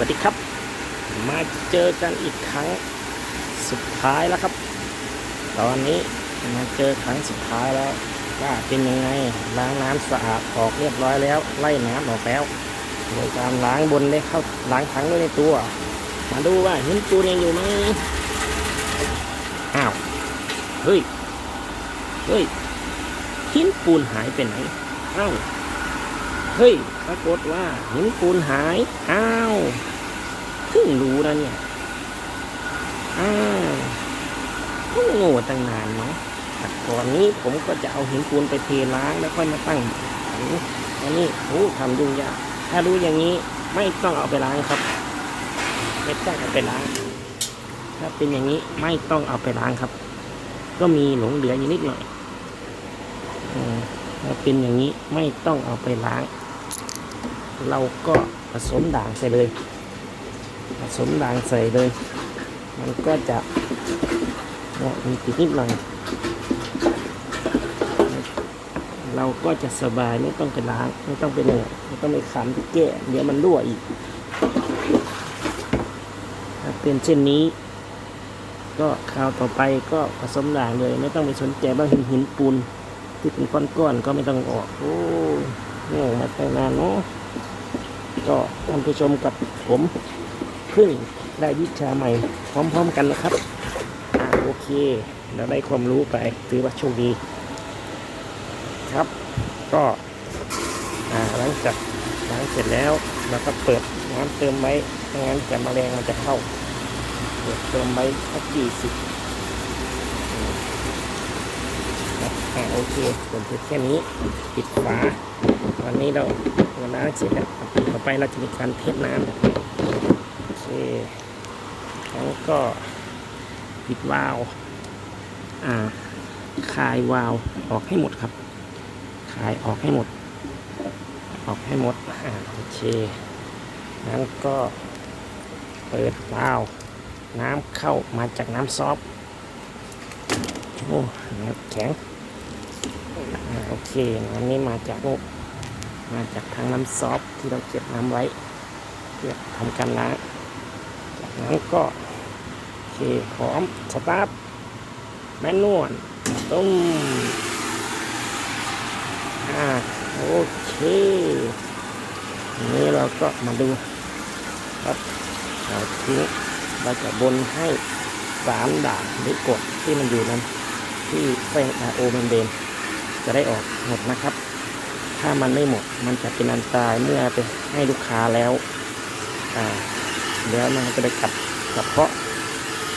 วัสดีครับ มาเจอกันอีกครั้งสุดท้ายแล้วครับ ตอนนี้มาเจอครั้งสุดท้ายแล้ว ว่าเป็นยังไงล้างน้ำสะอาดออกเรียบร้อยแล้ว ไล่น้ำออกแล้วโดยการล้างบนได้เข้าล้างทั้งด้วยในตัว มาดูว่าหินปูนยังอยู่ไหมอ้าวเฮ้ยเฮ้ยหินปูนหายไปไหนอ้าว เฮ้ย ปรากฏว่าหินปูนหาย อ้าวเพิ่งรู้นะเนี่ย อ้าวเพิ่งโง่ตั้งนานเนาะแต่ก่อนนี้ผมก็จะเอาหินปูนไปเทล้างแล้วค่อยมาตั้งถังอันนี้โอ้ทำยุ่งยาก ถ้ารู้อย่างนี้ไม่ต้องเอาไปล้างครับ ไม่ต้องเอาไปล้าง ถ้าเป็นอย่างนี้ไม่ต้องเอาไปล้างครับ ก็มีหลงเหลืออยู่นิดหน่อยถ้าเป็นอย่างนี้ไม่ต้องเอาไปล้าง เราก็ผสมด่างใส่เลย ผสมด่างใส่เลย มันก็จะเนี่ยมีติดนิดหน่อยเราก็จะสบายไม่ต้องไปล้างไม่ต้องไปเหนื่อยไม่ต้องไปขันไปแก้เดี๋ยวมันรั่วอีกถ้าเป็นเช่นนี้ ก็คราวต่อไปก็ผสมด่างเลย ไม่ต้องไปสนใจว่าหินหินปูนที่เป็นก้อนๆก็ไม่ต้องออกโอ้ยโง่มาตั้งนานเนาะ ก็ท่านผู้ชมกับผมเพิ่งได้วิชาใหม่พร้อมๆกันนะครับอโอเคเราได้ความรู้ไปถือว่าโชคดีครับ ก็หลังจากล้างเสร็จแล้วเราก็เปิดน้ำเติมไว้ไม่งั้นจะมแมลงมันจะเข้า เปิดเติมไว้สักกี่สิบอ่าโอเคผมเสร็จแค่นี้ ปิดฝาตอนนี้เรา เราล้างเสร็จแล้วต่อไปเราจะมีการเทสน้ำโอเคแล้วก็ปิดวาล์วอ่าคายวาล์วออกให้หมดครับคายออกให้หมด ออกให้หมดอ่าโอเคนั้นก็เปิดวาล์วน้ำเข้ามาจากน้ำซอฟโอ้แข็งโอเคน้ำนี้มาจากโอ้ มาจากทางน้ำซอฟที่เราเก็บน้ำไว้เพื่อทำการล้าง จากนั้นก็เคพร้อมสตาร์ทแมนนวลต้มอ่าโอเคทีนี้เราก็มาดูครับเราทิ้งเราจะบนให้สามด่านหรือกดที่มันอยู่นั้น ที่แป้งโอเมนเบนจะได้ออกหมดนะครับ ถ้ามันไม่หมด มันจะเป็นอันตรายเมื่อไปให้ลูกค้าแล้วอ่าแล้วมันก็จะกัดกระเพาะ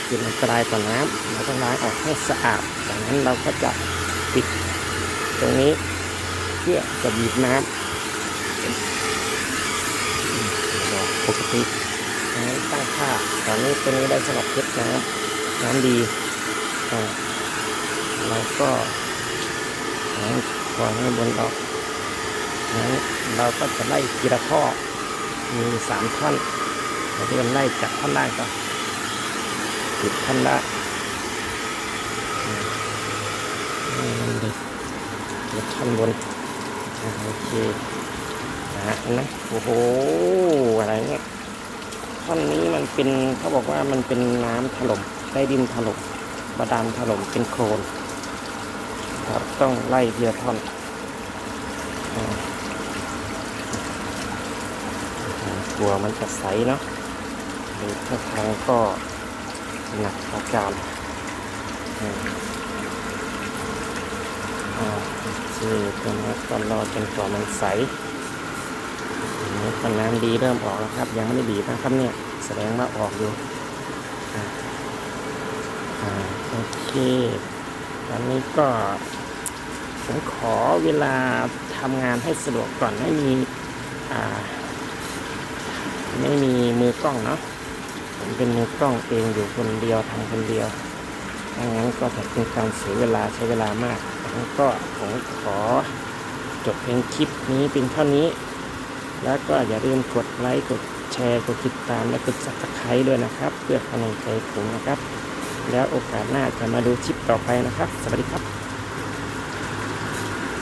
เป็นอันตรายต่อน้ำเราต้องล้างออกให้สะอาดจากนั้นเราก็จะปิดตรงนี้เพื่อจะบีบน้ำปกติน้ำตั้งค่าตอนนี้ตัวนี้ได้สำหรับเพชรน้ำน้ำดีอ่าเราก็วางให้บนดอกนั้น เราก็จะไล่กีละข้อมีสามท่อนเราเริ่มไล่จากท่อนล่างก่อนปิดท่อนล่างติดท่อนบนอ่าโอเคนะฮะเห็นไหมโอ้โหอะไรเนี่ยท่อนนี้มันเป็นเขาบอกว่ามันเป็นน้ำถล่มได้ดินถล่มบาดาลถล่มเป็นโคลนครับต้องไล่เบียท่อน อ่าอ่ากลัวมันจะใสเนาะหรือถ้าทางก็หนักอาการอ่าอ่าโอเคตรงนี้ก็รอจนกว่ามันใสนี่ก็น้ำดีเริ่มออกแล้วครับ ยังไม่ได้บีบนะครับเนี่ยแสดงว่าออกอยู่อ่าโอเคตอนนี้ก็ผมขอเวลาทำงานให้สะดวกก่อนไม่มีอ่า ไม่มีมือกล้องเนาะผมเป็นมือกล้องเองอยู่คนเดียวทำคนเดียวดังนั้นก็จะเป็นการเสียเวลาใช้เวลามากดังก็ผมขอจบเพียงคลิปนี้เป็นเท่านี้ แล้วก็อย่าลืมกดไลค์กดแชร์กดติดตามและกด subscribe ด้วยนะครับ เพื่อเป็นกำลังใจผมนะครับ แล้วโอกาสหน้าจะมาดูคลิปต่อไปนะครับ สวัสดีครับ